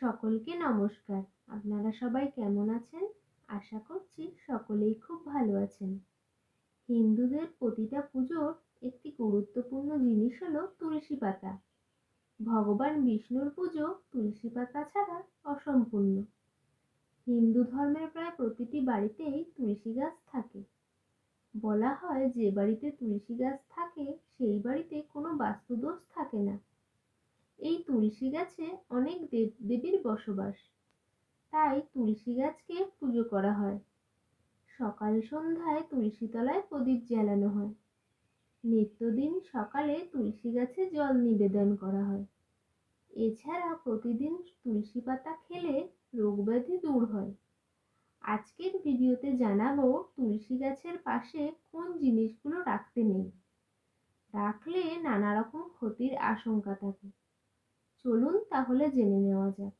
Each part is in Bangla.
সকলকে নমস্কার। আপনারা সবাই কেমন আছেন? আশা করছি সকলেই খুব ভালো আছেন। হিন্দুদের প্রতিটা পুজোর একটি গুরুত্বপূর্ণ জিনিস হলো তুলসী পাতা। ভগবান বিষ্ণুর পুজো তুলসী পাতা ছাড়া অসম্পূর্ণ। হিন্দু ধর্মের প্রায় প্রতিটি বাড়িতেই তুলসী গাছ থাকে। বলা হয় যে বাড়িতে তুলসী গাছ থাকে, সেই বাড়িতে কোনো বাস্তুদোষ থাকে না। এই তুলসী গাছে অনেক দেব, দেবীর বসবাস। তাই তুলসী গাছকে পুজো করা হয়। সকাল সন্ধ্যায় তুলসী তলায় প্রদীপ জ্বালানো হয়। নিত্যদিন সকালে তুলসী গাছে জল নিবেদন করা হয়। এছাড়া প্রতিদিন তুলসী পাতা খেলে রোগব্যাধি দূর হয়। আজকের ভিডিওতে জানাব তুলসী গাছের পাশে কোন জিনিসগুলো রাখতে নেই। রাখলে নানা রকম ক্ষতির আশঙ্কা থাকে। চলুন তাহলে জেনে নেওয়া যাক।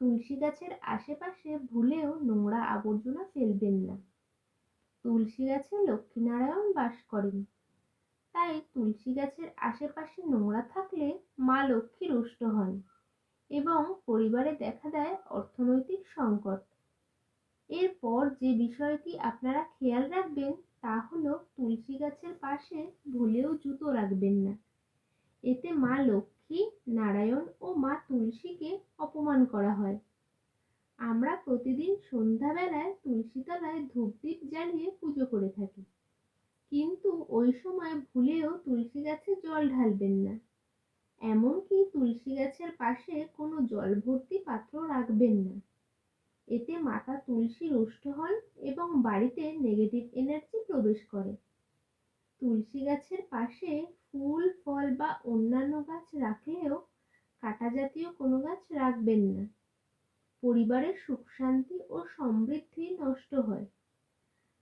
তুলসী গাছের আশেপাশে ভুলেও নোংরা আবর্জনা ফেলবেন না। তুলসী গাছে লক্ষ্মীনারায়ণ বাস করেন। তাই তুলসী গাছের আশেপাশে নোংরা থাকলে মা লক্ষ্মী রুষ্ট হন এবং পরিবারে দেখা দেয় অর্থনৈতিক সংকট। এরপর যে বিষয়টি আপনারা খেয়াল রাখবেন তা হলো তুলসী গাছের পাশে ভুলেও জুতো রাখবেন না। এতে মা লক্ষ্মী নারায়ণ ও মা তুলসীকে অপমান করা হয়। আমরা প্রতিদিন সন্ধ্যাবেলায় তুলসী তলায় ধূপদীপ জ্বালিয়ে পুজো করে থাকি। কিন্তু ওই সময় ভুলেও তুলসী গাছে জল ঢালবেন না। এমনকি তুলসী গাছের পাশে কোনো জল ভর্তি পাত্র রাখবেন না। এতে মাতা তুলসী রুষ্ট হন এবং বাড়িতে নেগেটিভ এনার্জি প্রবেশ করে। তুলসী গাছের পাশে ফুল, ফল বা অন্যান্য গাছ রাখলেও কাটা জাতীয় কোনো গাছ রাখবেন না। পরিবারের সুখ, শান্তি ও সমৃদ্ধি নষ্ট হয়।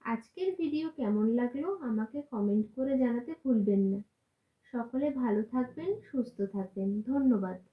আজকের ভিডিও কেমন লাগল আমাকে কমেন্ট করে জানাতে ভুলবেন না। সকলে ভালো থাকবেন, সুস্থ থাকবেন। ধন্যবাদ।